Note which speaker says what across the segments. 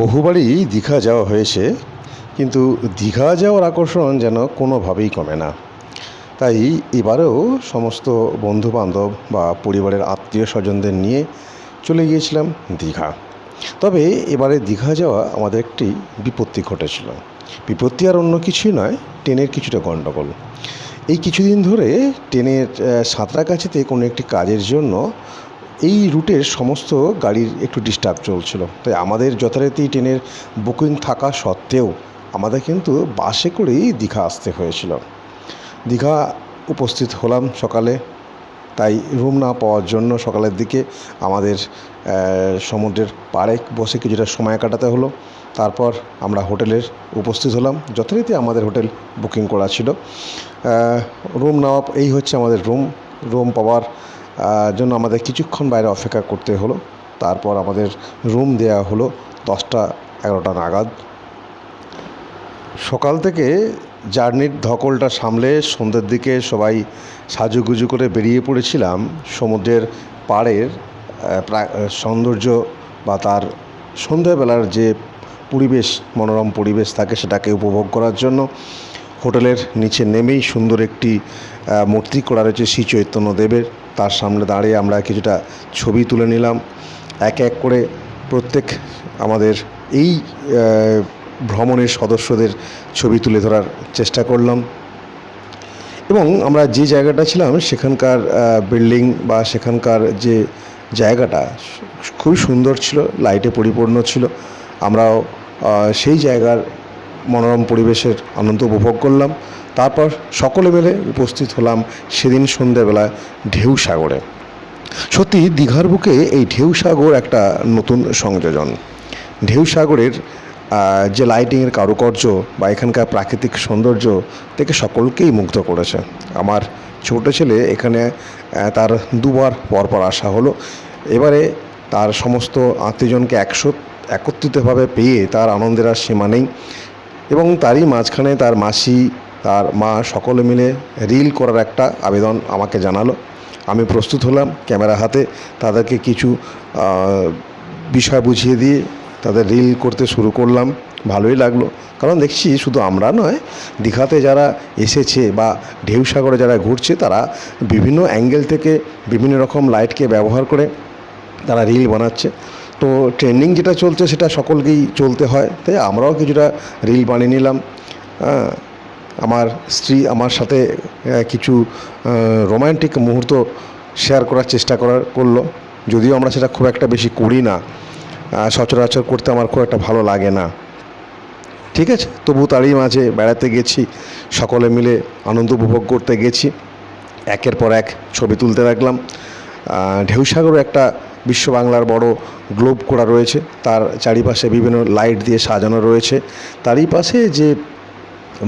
Speaker 1: বহুবারই দীঘা যাওয়া হয়েছে, কিন্তু দীঘা যাওয়ার আকর্ষণ যেন কোনোভাবেই কমে না। তাই এবারেও সমস্ত বন্ধুবান্ধব বা পরিবারের আত্মীয় স্বজনদের নিয়ে চলে গিয়েছিলাম দীঘা। তবে এবারে দীঘা যাওয়া আমাদের একটি বিপত্তি ঘটেছিল। বিপত্তি আর অন্য কিছুই নয়, ট্রেনের কিছুটা গণ্ডগোল। এই কিছুদিন ধরে ট্রেনের সাঁতরাগাছিতে কোনো একটি কাজের জন্য এই রুটের সমস্ত গাড়ির একটু ডিস্টার্ব চলছিল। তাই আমাদের যথারীতি ট্রেনের বুকিং থাকা সত্ত্বেও আমাদের কিন্তু বাসে করেই দীঘা আসতে হয়েছিল। দীঘা উপস্থিত হলাম সকালে, তাই রুম না পাওয়ার জন্য সকালের দিকে আমাদের সমুদ্রের পাড়ে বসে কিছুটা সময় কাটাতে হলো। তারপর আমরা হোটেলের উপস্থিত হলাম। যথারীতি আমাদের হোটেল বুকিং করা ছিল। রুম নেওয়া, এই হচ্ছে আমাদের রুম রুম পাওয়ার জন্য আমাদের কিছুক্ষণ বাইরে অপেক্ষা করতে হলো। তারপর আমাদের রুম দেওয়া হলো দশটা এগারোটা নাগাদ। সকাল থেকে জার্নির ধকলটা সামলে সন্ধ্যের দিকে সবাই সাজুগুজু করে বেরিয়ে পড়েছিলাম। সমুদ্রের পাড়ের সৌন্দর্য বা তার সন্ধ্যাবেলার যে পরিবেশ, মনোরম পরিবেশ থাকে সেটাকে উপভোগ করার জন্য হোটেলের নিচে নেমেই সুন্দর একটি মূর্তি করা রয়েছে শ্রী চৈতন্য দেবের। তার সামনে দাঁড়িয়ে আমরা কিছুটা ছবি তুলে নিলাম। এক এক করে প্রত্যেক আমাদের এই ভ্রমণের সদস্যদের ছবি তুলে ধরার চেষ্টা করলাম। এবং আমরা যে জায়গাটা ছিলাম, সেখানকার বিল্ডিং বা সেখানকার যে জায়গাটা, খুবই সুন্দর ছিল, লাইটে পরিপূর্ণ ছিল। আমরাও সেই জায়গার মনোরম পরিবেশের আনন্দ উপভোগ করলাম। তারপর সকলে মিলে উপস্থিত হলাম সেদিন সন্ধ্যাবেলায় ঢেউ সাগরে। সত্যি দীঘার বুকে এই ঢেউ সাগর একটা নতুন সংযোজন। ঢেউ সাগরের যে লাইটিংয়ের কারুকার্য বা এখানকার প্রাকৃতিক সৌন্দর্য থেকে সকলকেই মুগ্ধ করেছে। আমার ছোট ছেলে এখানে তার দুবার পরপর আসা হলো। এবারে তার সমস্ত আত্মীয়জনকে একশো, একত্রিতভাবে পেয়ে তার আনন্দের আর সীমা নেই। এবং তারই মাঝখানে তার মাসি, তার মা সকলে মিলে রিল করার একটা আবেদন আমাকে জানালো। আমি প্রস্তুত হলাম ক্যামেরা হাতে, তাদেরকে কিছু বিষয় বুঝিয়ে দিয়ে তাদের রিল করতে শুরু করলাম। ভালোই লাগল। কারণ দেখছি শুধু আমরা নয়, দীঘাতে যারা এসেছে বা ঢেউ সাগরে যারা ঘুরছে, তারা বিভিন্ন অ্যাঙ্গেল থেকে বিভিন্ন রকম লাইটকে ব্যবহার করে তারা রিল বানাচ্ছে। তো ট্রেন্ডিং যেটা চলছে সেটা সকলকেই চলতে হয়। তাই আমরাও কিছুটা রিল বানিয়ে নিলাম। হ্যাঁ, আমার স্ত্রী আমার সাথে কিছু রোমান্টিক মুহূর্ত শেয়ার করার চেষ্টা করার করল। যদিও আমরা সেটা খুব একটা বেশি করি না। সচরাচর করতে আমার খুব একটা ভালো লাগে না। ঠিক আছে তবু তারই মাঝে বেড়াতে গেছি। সকলে মিলে আনন্দ উপভোগ করতে গেছি। একের পর এক ছবি তুলতে আহ, ঢেউসাগরও একটা বিশ্ব বাংলার বড় গ্লোব করা রয়েছে। তার চারিপাশে বিভিন্ন লাইট দিয়ে সাজানো রয়েছে। তারই পাশে যে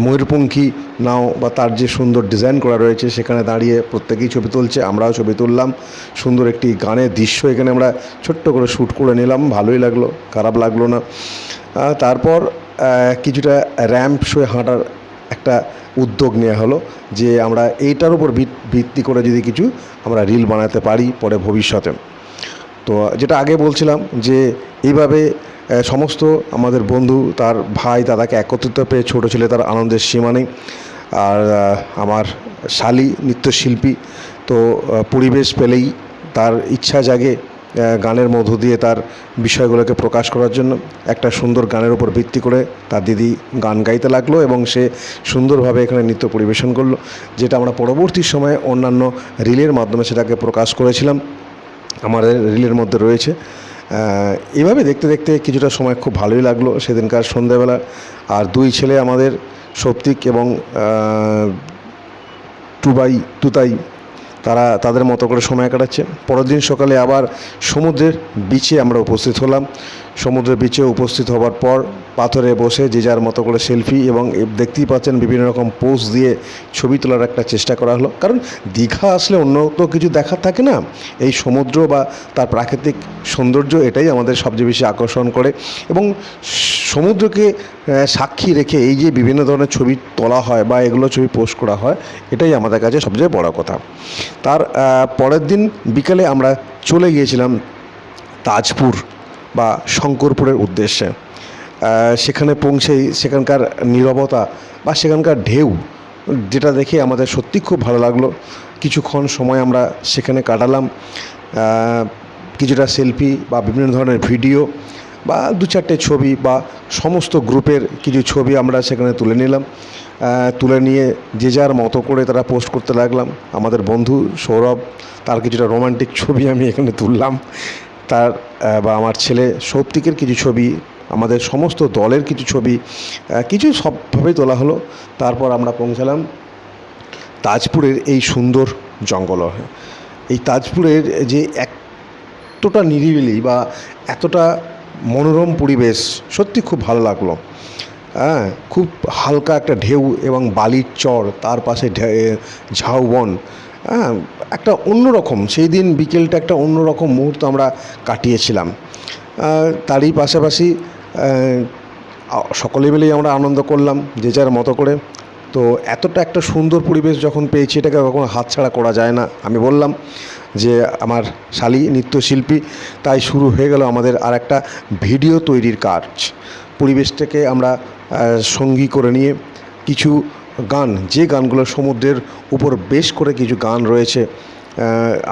Speaker 1: ময়ূরপঙ্খী নাও বা তার যে সুন্দর ডিজাইন করা রয়েছে, সেখানে দাঁড়িয়ে প্রত্যেকেই ছবি তুলছে, আমরাও ছবি তুললাম। সুন্দর একটি গানের দৃশ্য এখানে আমরা ছোট্ট করে শ্যুট করে নিলাম, ভালোই লাগল, খারাপ লাগল না। তারপর কিছুটা র্যাম্প শোয়ে হাঁটার একটা উদ্যোগ নেওয়া হলো যে আমরা এইটার উপর ভিত- ভিত্তি করে যদি কিছু আমরা রিল বানাতে পারি পরে ভবিষ্যতে। তো যেটা আগে বলছিলাম যে এইভাবে সমস্ত আমাদের বন্ধু, তার ভাই, দাদাকে একত্রিত পেয়ে ছোটো ছেলে তার আনন্দের সীমা নেই। আর আমার শালি নৃত্যশিল্পী, তো পরিবেশ পেলেই তার ইচ্ছা জাগে গানের মধ্য দিয়ে তার বিষয়গুলোকে প্রকাশ করার জন্য একটা সুন্দর গানের উপর ভিত্তি করে তার দিদি গান গাইতে লাগল এবং সে সুন্দরভাবে এখানে নৃত্য পরিবেশন করল যেটা আমরা পরবর্তী সময়ে অন্যান্য রিলের মাধ্যমে সেটাকে প্রকাশ করেছিলাম আমাদের রিলের মধ্যে রয়েছে। আহ, এইভাবে দেখতে দেখতে কিছুটা সময় খুব ভালোই লাগল সেদিনকার সন্ধ্যাবেলা আর দুই ছেলে আমাদের সৌপ্তিক এবং টুবাই তুতাই তারা তাদের মতো করে সময় কাটাচ্ছে। পরের দিন সকালে আবার সমুদ্রের বিচে আমরা উপস্থিত হলাম। সমুদ্রের বিচে উপস্থিত হবার পর পাথরে বসে যে যার মতো করে সেলফি এবং দেখতেই পাচ্ছেন বিভিন্ন রকম পোজ দিয়ে ছবি তোলার একটা চেষ্টা করা হলো। কারণ দীঘা আসলে অন্য তো কিছু দেখার থাকে না। এই সমুদ্র বা তার প্রাকৃতিক সৌন্দর্য এটাই আমাদের সবচেয়ে বেশি আকর্ষণ করে এবং সমুদ্রকে সাক্ষী রেখে এই যে বিভিন্ন ধরনের ছবি তোলা হয় বা এগুলো ছবি পোস্ট করা হয়, এটাই আমাদের কাছে সবচেয়ে বড় কথা। তার পরের দিন বিকালে আমরা চলে গিয়েছিলাম তাজপুর। বা শঙ্করপুরের উদ্দেশ্যে। সেখানে পৌঁছেই সেখানকার নীরবতা বা সেখানকার ঢেউ, যেটা দেখে আমাদের সত্যি খুব ভালো লাগল। কিছুক্ষণ সময় আমরা সেখানে কাটালাম। কিছুটা সেলফি বা বিভিন্ন ধরনের ভিডিও বা দু চারটে ছবি বা সমস্ত গ্রুপের কিছু ছবি আমরা সেখানে তুলে নিলাম। তুলে নিয়ে যে যার মতো করে তারা পোস্ট করতে লাগলাম। আমাদের বন্ধু সৌরভ, তার কিছুটা রোমান্টিক ছবি আমি এখানে তুললাম। তার বা আমার ছেলে সৌপ্তিকের কিছু ছবি, আমাদের সমস্ত দলের কিছু ছবি কিছু সবভাবেই তোলা হলো। তারপর আমরা পৌঁছালাম তাজপুরের এই সুন্দর জঙ্গল এই তাজপুরের যে এতটা নিরিবিলি বা এতটা মনোরম পরিবেশ, সত্যি খুব ভালো লাগল। হ্যাঁ খুব হালকা একটা ঢেউ এবং বালির চর, তার পাশে ঝাউবন হ্যাঁ একটা অন্যরকম, সেই দিন বিকেলটা একটা অন্যরকম মুহূর্ত আমরা কাটিয়েছিলাম। তারই পাশাপাশি সকলে মিলেই আমরা আনন্দ করলাম, যে যার মতো করে। তো এতটা একটা সুন্দর পরিবেশ যখন পেয়েছি, এটাকে কখনো হাতছাড়া করা যায় না। আমি বললাম যে, আমার শালী নৃত্যশিল্পী, তাই শুরু হয়ে গেল আমাদের আর একটা ভিডিও তৈরির কাজ। পরিবেশটাকে আমরা সঙ্গী করে নিয়ে কিছু গান, যে গানগুলো সমুদ্রের উপর বেশ করে কিছু গান রয়েছে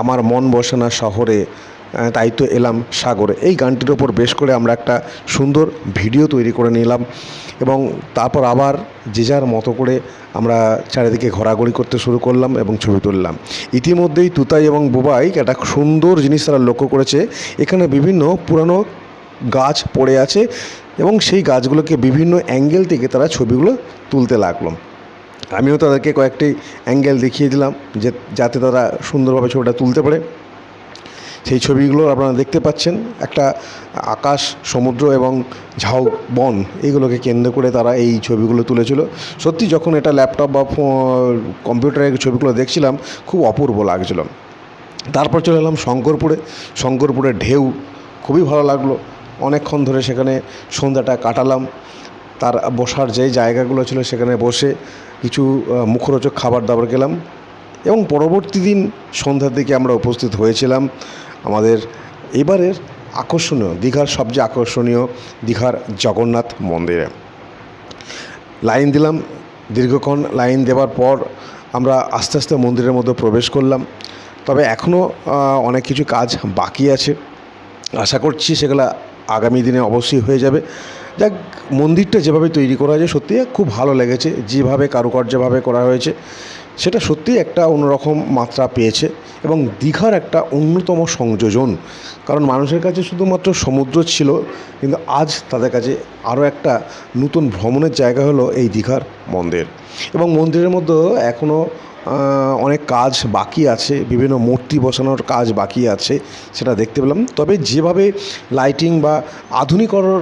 Speaker 1: আমার মন বসে না শহরে তাই তো এলাম সাগরে। এই গানটির ওপর বেশ করে আমরা একটা সুন্দর ভিডিও তৈরি করে নিলাম এবং তারপর আবার যে যার মতো করে আমরা চারিদিকে ঘোরাঘুরি করতে শুরু করলাম এবং ছবি তুললাম। ইতিমধ্যেই তুতাই এবং বুবাই একটা সুন্দর জিনিস তারা লক্ষ্য করেছে। এখানে বিভিন্ন পুরানো গাছ পড়ে আছে এবং সেই গাছগুলোকে বিভিন্ন অ্যাঙ্গেল থেকে তারা ছবিগুলো তুলতে লাগল। আমিও তাদেরকে কয়েকটি অ্যাঙ্গেল দেখিয়ে দিলাম যে যাতে তারা সুন্দরভাবে ছবিটা তুলতে পারে। সেই ছবিগুলো আপনারা দেখতে পাচ্ছেন। একটা আকাশ, সমুদ্র এবং ঝাউ বন এইগুলোকে কেন্দ্র করে তারা এই ছবিগুলো তুলেছিল। সত্যি যখন এটা ল্যাপটপ বা কম্পিউটারের ছবিগুলো দেখছিলাম, খুব অপূর্ব লাগছিল। তারপর চলে এলাম শঙ্করপুরে। শঙ্করপুরের ঢেউ খুবই ভালো লাগল। অনেকক্ষণ ধরে সেখানে সন্ধ্যাটা কাটালাম। তার বসার যে জায়গাগুলো ছিল সেখানে বসে কিছু মুখরোচক খাবার দাবার গেলাম এবং পরবর্তী দিন সন্ধ্যার দিকে আমরা উপস্থিত হয়েছিলাম আমাদের এবারের আকর্ষণীয়, দীঘার সবচেয়ে আকর্ষণীয় দীঘার জগন্নাথ মন্দিরে। লাইন দিলাম, দীর্ঘক্ষণ লাইন দেওয়ার পর আমরা আস্তে আস্তে মন্দিরের মধ্যে প্রবেশ করলাম। তবে এখনও অনেক কিছু কাজ বাকি আছে। আশা করছি সেগুলো আগামী দিনে অবশ্যই হয়ে যাবে। যাক মন্দিরটা যেভাবে তৈরি করা হয়েছে, সত্যি খুব ভালো লেগেছে। যেভাবে কারুকার্যভাবে করা হয়েছে, সেটা সত্যি একটা অন্যরকম মাত্রা পেয়েছে এবং দীঘার একটা অন্যতম সংযোজন। কারণ মানুষের কাছে শুধুমাত্র সমুদ্র ছিল, কিন্তু আজ তাদের কাছে আরও একটা নতুন ভ্রমণের জায়গা হলো এই দীঘার মন্দির। এবং মন্দিরের মধ্যে এখনও অনেক কাজ বাকি আছে, বিভিন্ন মূর্তি বসানোর কাজ বাকি আছে, সেটা দেখতে পেলাম। তবে যেভাবে লাইটিং বা আধুনিকরণ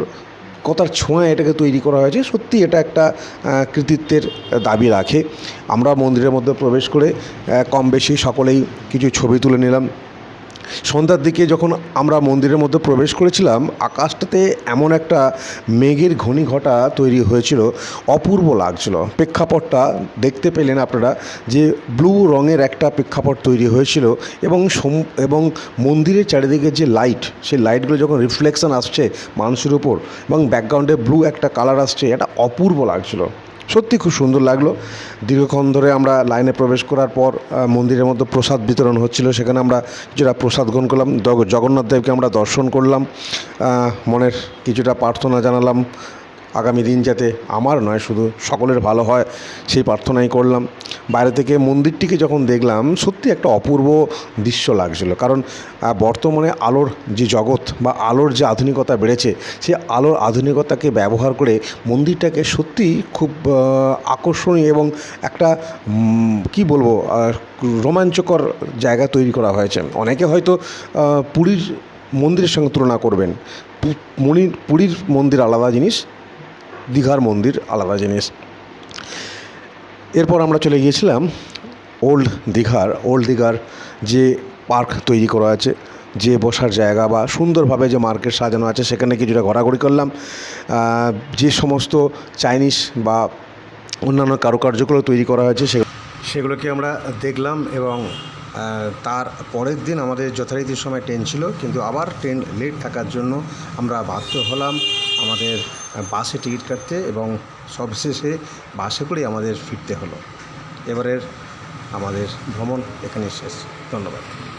Speaker 1: কথার ছোঁয়া এটাকে তৈরি করা হয়েছে। সত্যি এটা একটা কৃতিত্বের দাবি রাখে। আমরা মন্দিরের মধ্যে প্রবেশ করে কম বেশি সকলেই কিছু ছবি তুলে নিলাম। সন্ধ্যার দিকে যখন আমরা মন্দিরের মধ্যে প্রবেশ করেছিলাম, আকাশটাতে এমন একটা মেঘের ঘনীঘটা তৈরি হয়েছিল, অপূর্ব লাগছিল। প্রেক্ষাপটটা দেখতে পেলেন আপনারা যে ব্লু রঙের একটা প্রেক্ষাপট তৈরি হয়েছিল এবং এবং মন্দিরের চারিদিকে যে লাইট, সেই লাইটগুলো যখন রিফ্লেকশন আসছে মানুষের উপর এবং ব্যাকগ্রাউন্ডে ব্লু একটা কালার আসছে, এটা অপূর্ব লাগছিল। সত্যি খুব সুন্দর লাগল। দীর্ঘক্ষণ ধরে আমরা লাইনে প্রবেশ করার পর মন্দিরের মধ্যে প্রসাদ বিতরণ হচ্ছিল। সেখানে আমরা কিছুটা প্রসাদ গ্রহণ করলাম। জগ- জগন্নাথ দেবকে আমরা দর্শন করলাম। মনের কিছুটা প্রার্থনা জানালাম। আগামী দিন যাতে আমার নয়, শুধু সকলের ভালো হয়, সেই প্রার্থনাই করলাম। বাইরে থেকে মন্দিরটিকে যখন দেখলাম, সত্যি একটা অপূর্ব দৃশ্য লাগছিল। কারণ বর্তমানে আলোর যে জগৎ বা আলোর যে আধুনিকতা বেড়েছে, সে আলোর আধুনিকতাকে ব্যবহার করে মন্দিরটাকে সত্যি খুব আকর্ষণীয় এবং একটা কি বলব রোমাঞ্চকর জায়গা তৈরি করা হয়েছে। অনেকে হয়তো পুরীর মন্দিরের সঙ্গে তুলনা করবেন। পুরীর মন্দির আলাদা জিনিস, দীঘার মন্দির আলাদা জিনিস। এরপর আমরা চলে গিয়েছিলাম ওল্ড দীঘার ওল্ড দীঘার যে পার্ক তৈরি করা আছে, যে বসার জায়গা বা সুন্দরভাবে যে মার্কেট সাজানো আছে, সেখানে কিছুটা ঘোরাঘুরি করলাম। যে সমস্ত চাইনিজ বা অন্যান্য কারুকার্যগুলো তৈরি করা হয়েছে সেগুলোকে আমরা দেখলাম এবং তার পরের দিন আমাদের যথারীতি সময় ট্রেন ছিল, কিন্তু আবার ট্রেন লেট থাকার জন্য আমরা বাধ্য হলাম আমাদের বাসে টিকিট কাটতে এবং সবশেষে বাসে করে আমাদের ফিরতে হলো। এবারের আমাদের ভ্রমণ এখানে শেষ। ধন্যবাদ।